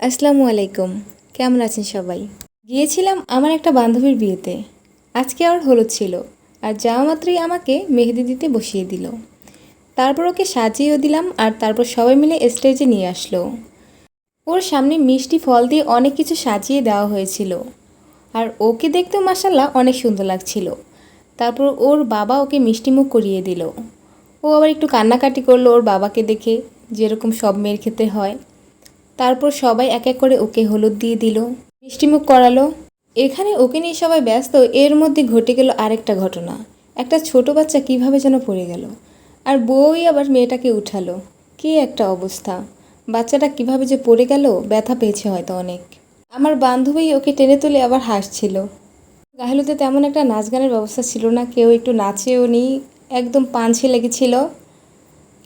আসসালামু আলাইকুম। কেমন আছেন সবাই? গিয়েছিলাম আমার একটা বান্ধবীর বিয়েতে। আজকে আর হলুদ ছিল আর যাওয়া মাত্রই আমাকে মেহেদি দিতে বসিয়ে দিল। তারপর ওকে সাজিয়েও দিলাম আর তারপর সবাই মিলে স্টেজে নিয়ে আসলো। ওর সামনে মিষ্টি ফল দিয়ে অনেক কিছু সাজিয়ে দেওয়া হয়েছিল। আর ওকে দেখতেও মাসাল্লাহ অনেক সুন্দর লাগছিল। তারপর ওর বাবা ওকে মিষ্টি মুখ করিয়ে দিল। ও আবার একটু কান্নাকাটি করল ওর বাবাকে দেখে, যেরকম সব মেয়ের ক্ষেত্রে হয়। তারপর সবাই এক এক করে ওকে হলুদ দিয়ে দিল, মিষ্টিমুখ করালো। এখানে ওকে নিয়ে সবাই ব্যস্ত, এর মধ্যে ঘটে গেল আরেকটা ঘটনা। একটা ছোট বাচ্চা কীভাবে যেন পড়ে গেল। আর বউই আবার মেয়েটাকে উঠালো। কী একটা অবস্থা। বাচ্চাটা কীভাবে যে পড়ে গেল, ব্যথা পেয়েছে হয়তো অনেক। আমার বান্ধবী ওকে টেনে তুলে আবার হাসছিল। গাহলুতে তেমন একটা নাচ গানের ব্যবস্থা ছিল না, কেউ একটু নাচেও নি একদম পাঞ্ছে লেগেছিল।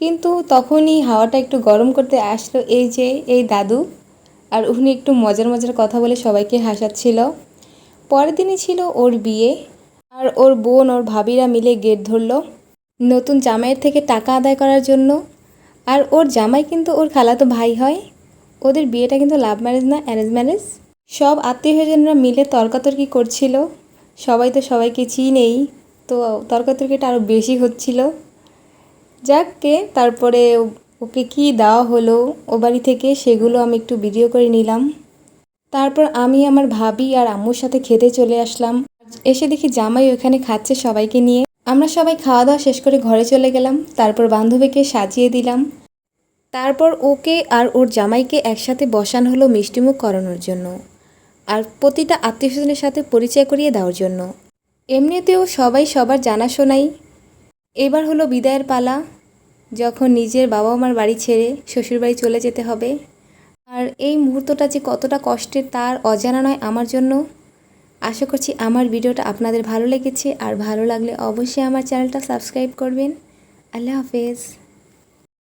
কিন্তু তখনই হাওয়াটা একটু গরম করতে আসলো এই যে, এই দাদু। আর উনি একটু মজার মজার কথা বলে সবাইকে হাসাচ্ছিল। পরের দিনই ছিল ওর বিয়ে, আর ওর বোন, ওর ভাবিরা মিলে গেট ধরলো নতুন জামাইয়ের থেকে টাকা আদায় করার জন্য। আর ওর জামাই কিন্তু ওর খালাতো ভাই হয়। ওদের বিয়েটা কিন্তু লাভ ম্যারেজ না অ্যারেঞ্জ ম্যারেজ। সব আত্মীয় স্বজনরা মিলে তর্কাতর্কি করছিল। সবাই তো সবাইকে চিনেই, তো তর্কাতর্কিটা আরও বেশি হচ্ছিল। যাককে তারপরে ওকে কি দেওয়া হলো, ও বাড়ি থেকে সেগুলো আমি একটু ভিডিও করে নিলাম। তারপর আমি আমার ভাবি আর আম্মুর সাথে খেতে চলে আসলাম। এসে দেখি জামাই ওখানে খাচ্ছে সবাইকে নিয়ে। আমরা সবাই খাওয়া দাওয়া শেষ করে ঘরে চলে গেলাম। তারপর বান্ধবীকে সাজিয়ে দিলাম। তারপর ওকে আর ওর জামাইকে একসাথে বসানো হলো মিষ্টিমুখ করানোর জন্য। আর প্রতিটা আত্মীয় স্বজনের সাথে পরিচয় করিয়ে দেওয়ার জন্য। এমনিতেও সবাই সবার জানাশোনাই। এবার হলো বিদায়ের পালা। যখন নিজের বাবা মার বাড়ি ছেড়ে শ্বশুরবাড়ি চলে যেতে হবে। আর এই মুহূর্তটা যে কতটা কষ্টের তার অজানা নয় আমার জন্য। আশা করছি আমার ভিডিওটা আপনাদের ভালো লেগেছে। আর ভালো লাগলে অবশ্যই আমার চ্যানেলটা সাবস্ক্রাইব করবেন। আল্লাহ হাফেজ।